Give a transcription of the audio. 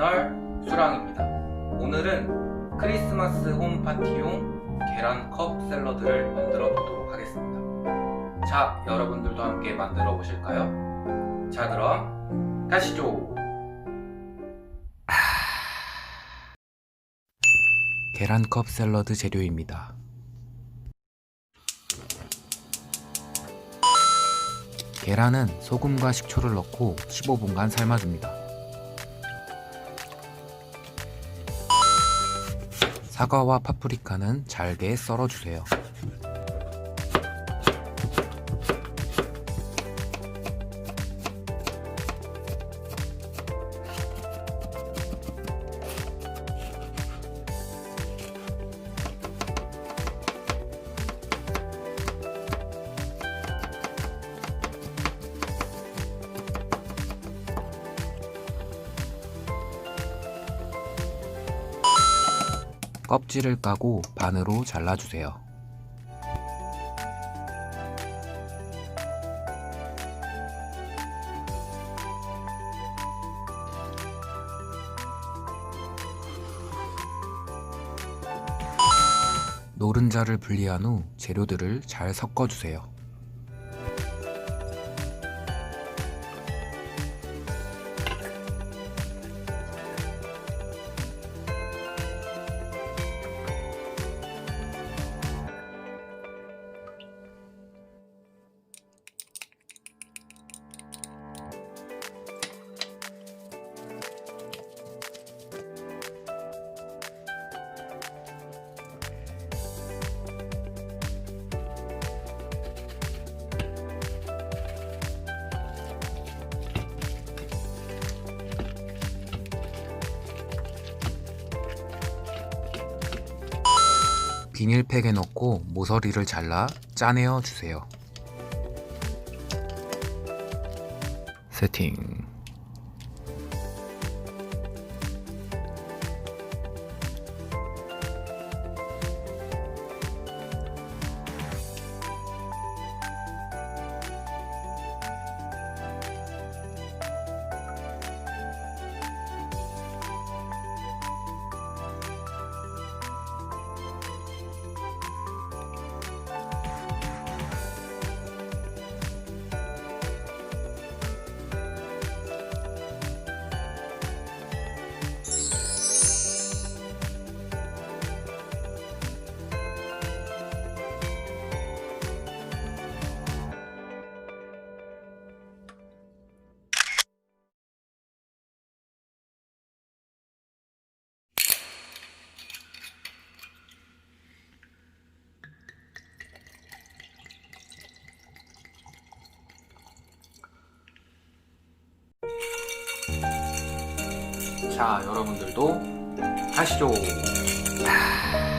채널 수랑입니다. 오늘은 크리스마스 홈파티용 계란컵 샐러드를 만들어 보도록 하겠습니다. 자, 여러분들도 함께 만들어 보실까요? 자, 그럼 가시죠! 아. 계란컵 샐러드 재료입니다. 계란은 소금과 식초를 넣고 15분간 삶아줍니다. 사과와 파프리카는 잘게 썰어주세요. 껍질을 까고 반으로 잘라주세요. 노른자를 분리한 후 재료들을 잘 섞어주세요. 비닐팩에 넣고 모서리를 잘라 짜내어 주세요. 세팅. 자, 여러분들도 하시죠. 아,